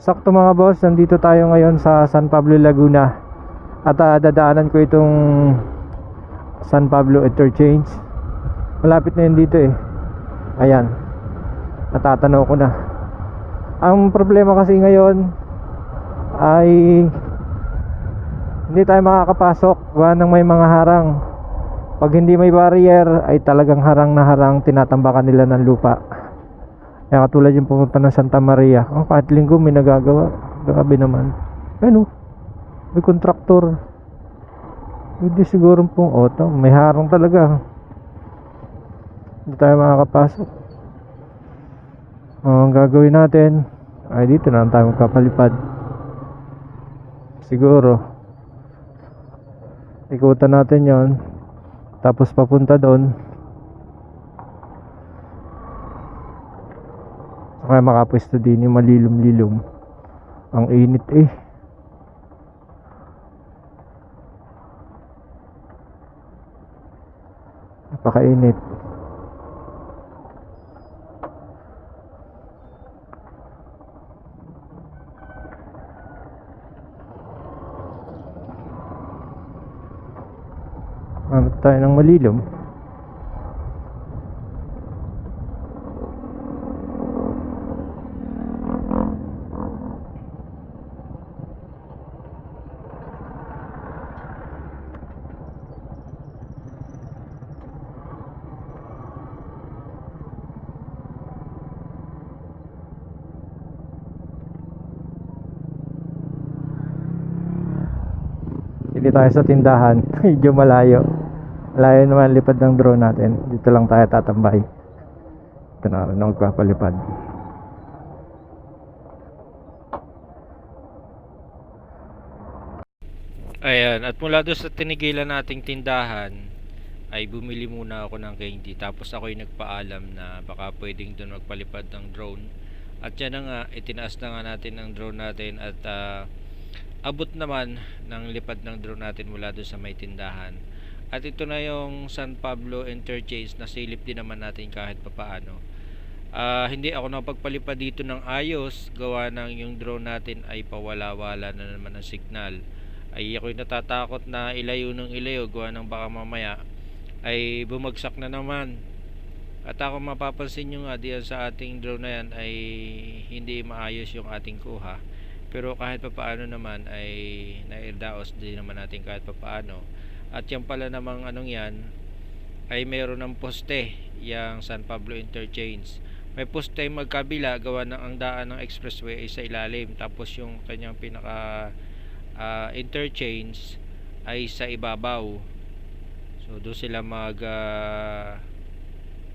Sakto mga boss, nandito tayo ngayon sa San Pablo, Laguna. At ah, dadaanan ko itong San Pablo Interchange. Malapit na yun dito eh. Ayan. Natatanaw ko na. Ang problema kasi ngayon ay hindi tayo makakapasok gawa ng may mga harang. Pag hindi may barrier ay talagang harang na harang tinatambakan nila ng lupa. Kaya katulad yung pumunta ng Santa Maria. Oh, kahit linggo may nagagawa. Grabe naman. Ayun oh. May kontraktor. Hindi siguro pong auto. May harang talaga. Hindi tayo makakapasok. Oh, ang gagawin natin ay dito na lang tayo magkapalipad. Siguro. Ikutan natin yon Tapos papunta doon. Kaya makapwesto din yung malilom-lilom. Ang init eh. Napakainit. Hanap tayo ng malilom. Hindi tayo sa tindahan. Medyo malayo. Malayo naman lipad ng drone natin. Dito lang tayo tatambay. Ito na, na magpapalipad. Ayan, at mula doon sa tinigilan nating tindahan, ay bumili muna ako ng candy. Tapos ako'y nagpaalam na baka pwedeng doon magpalipad ng drone. At yan na nga, itinaas na nga natin ang drone natin at ah, abot naman ng lipad ng drone natin mula doon sa may tindahan. At ito na yung San Pablo Interchange na silip din naman natin kahit papaano. Ah, hindi ako napagpalipad dito ng ayos. Gawa ng yung drone natin ay pawala-wala na naman ng signal. Ay ako'y natatakot na ilayo ng ilayo. Gawa ng baka mamaya ay bumagsak na naman. At ako mapapansin nyo nga diyan sa ating drone na yan ay hindi maayos yung ating kuha pero kahit papaano naman ay nairdaos din naman natin kahit papaano. At yan pala namang anong yan ay meron ng poste yung San Pablo Interchange. May poste magkabila gawa ng ang daan ng expressway ay sa ilalim. Tapos yung kanyang pinaka ah, interchange ay sa ibabaw. So doon sila mag ah,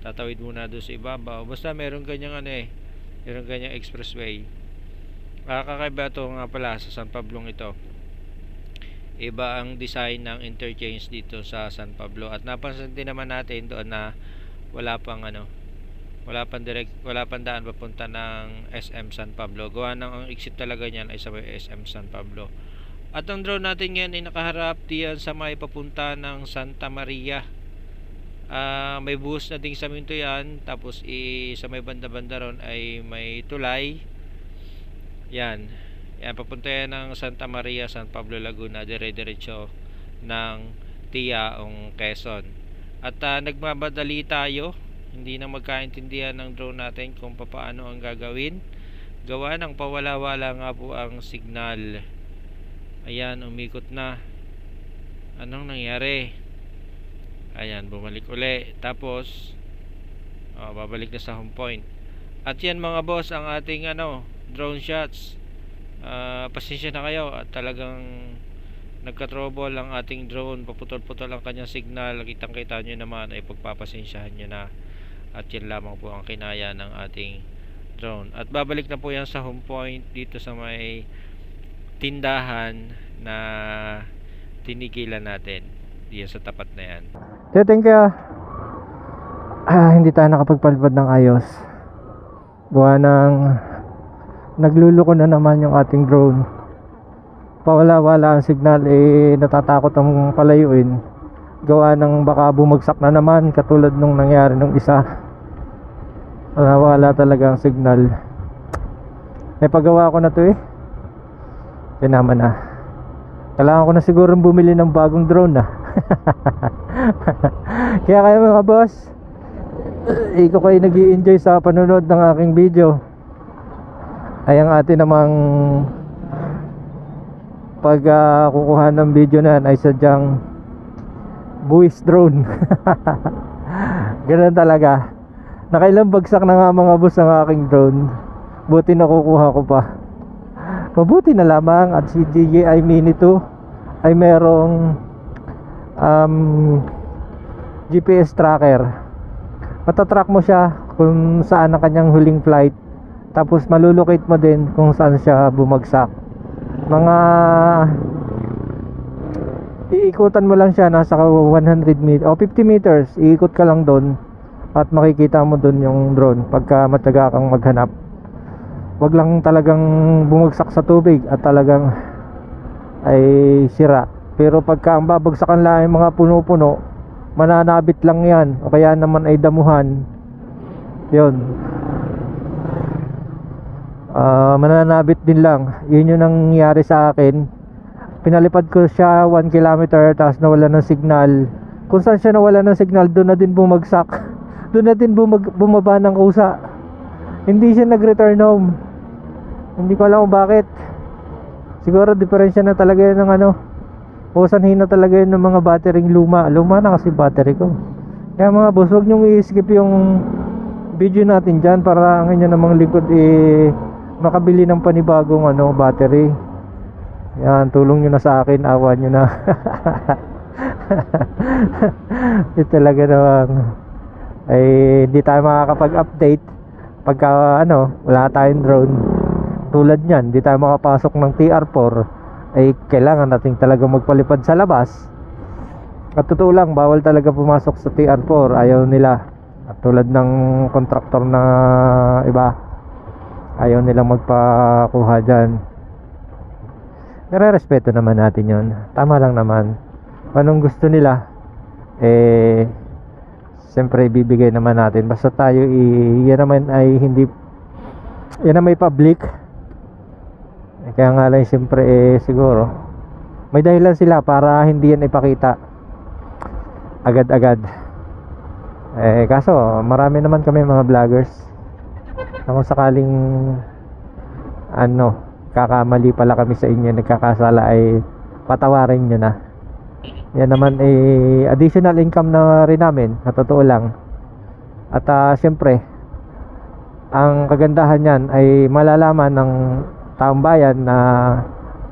tatawid muna doon sa ibabaw. Basta meron ganyang ano eh meron ganyang expressway Ah, kakaiba to nga pala sa San Pablong ito. Iba ang design ng interchange dito sa San Pablo. At napansin din naman natin doon na wala pang ano wala pang direct wala pang daan papunta ng SM San Pablo. Gawa ng ang exit talaga niyan ay sa SM San Pablo. At ang drone natin ngayon ay nakaharap diyan sa may papunta ng Santa Maria. Ah, may buhos na ding saminto yan tapos i, sa may banda-banda ron ay may tulay yan. Yan papunta yan ng Santa Maria San Pablo Laguna dire-diretso ng Tiaong Quezon. At ah, nagmamadali tayo. Hindi na magkaintindihan ng drone natin kung paano ang gagawin. Gawa ng pawala-wala nga po ang signal. Ayan umikot na. Anong nangyari? Ayan bumalik uli. Tapos oh, babalik na sa home point. At yan mga boss ang ating ano drone shots. Ah, pasensya na kayo. At talagang nagka-trouble ang ating drone. Paputol-putol ang kanyang signal. Kitang kita nyo naman ay pagpapasensyahan nyo na. At yan lamang po ang kinaya ng ating drone. At babalik na po yan sa home point dito sa may tindahan na tinigilan natin. Diyan sa tapat na yan. Thank you. Ah, hindi tayo nakapagpalipad ng ayos. Gawa ng nagluluko na naman yung ating drone. Pawala-wala ang signal eh natatakot ang palayuin. Gawa ng baka bumagsak na naman katulad nung nangyari nung isa. Wala-wala talaga ang signal. May pagawa ko na to eh. Pinama na. Kailangan ko na siguro bumili ng bagong drone na. Kaya kayo mga boss, ikaw kayo nag enjoy sa panonood ng aking video. Ay ang atin namang pag kukuha ng video na ay sadyang buwis drone. Ganun talaga. Nakailang bagsak na nga mga boss ang aking drone. Buti nakukuha ko pa. Mabuti na lamang at si DJI Mini 2 ay merong um, GPS tracker. Matatrack mo siya kung saan ang kanyang huling flight. Tapos malulocate mo din kung saan siya bumagsak. Mga iikutan mo lang siya nasa 100 meters o 50 meters iikot ka lang doon at makikita mo doon yung drone pagka mataga kang maghanap. Wag lang talagang bumagsak sa tubig at talagang ay sira. Pero pagka ang babagsakan lang yung mga puno-puno mananabit lang yan o kaya naman ay damuhan. Yun Ah, mananabit din lang. Yun yung nangyari sa akin. Pinalipad ko siya 1 kilometer tapos nawala ng signal. Kung saan siya nawala ng signal doon na din bumagsak. Doon na din bumag- bumaba ng kusa. Hindi siya nag-return home. Hindi ko alam bakit. Siguro diferensya na talaga yun ng ano o sanhin na talaga yun ng mga batteryng luma. Luma na kasi battery ko. Kaya mga boss huwag nyong i-skip yung video natin dyan para ang inyo namang likod eh makabili ng panibagong ano battery. Yan tulong nyo na sa akin awa nyo na. Ito talaga naman. Ay hindi tayo makakapag-update pagka ano wala tayong drone. Tulad nyan hindi tayo makapasok ng TR4 ay kailangan natin talaga magpalipad sa labas. At totoo lang bawal talaga pumasok sa TR4 ayaw nila. At tulad ng kontraktor na iba ayaw nilang magpakuha dyan. Nare-respeto naman natin yon tama lang naman. Anong gusto nila? Eh siyempre ibibigay naman natin. Basta tayo i- yan naman ay hindi yan na may public. Eh, kaya nga lang siyempre eh siguro may dahilan sila para hindi yan ipakita. Agad-agad. Eh kaso marami naman kami mga vloggers kung sakaling ano kakamali pala kami sa inyo nagkakasala ay patawarin nyo na. Yan naman eh additional income na rin namin na totoo lang. At ah, syempre ang kagandahan yan ay malalaman ng taong bayan na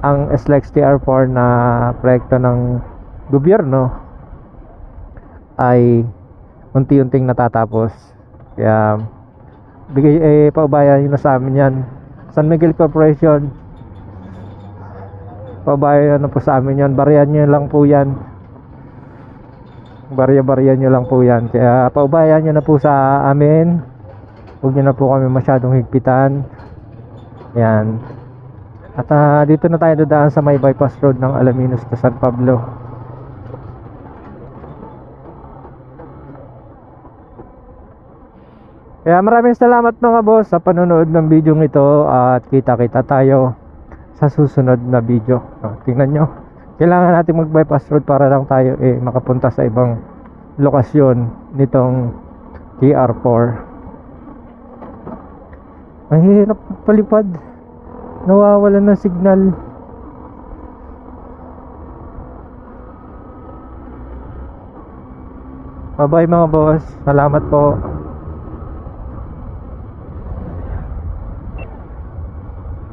ang SLEX TR4 na proyekto ng gobyerno ay unti-unting natatapos. Kaya bigay eh paubayan nyo na sa amin yan. San Miguel Corporation. Paubayan na po sa amin yan. Baryan nyo lang po yan. Barya-barya nyo lang po yan. Kaya paubayan nyo na po sa amin. Huwag nyo na po kami masyadong higpitan. Yan. At ah, dito na tayo dadaan sa may bypass road ng Alaminos to San Pablo Kaya maraming salamat mga boss sa panonood ng video ito at kita-kita tayo sa susunod na video. O, tingnan nyo. Kailangan natin mag-bypass road para lang tayo eh makapunta sa ibang lokasyon nitong TR4. Mahirap palipad. Nawawala ng signal. Bye bye mga boss. Salamat po.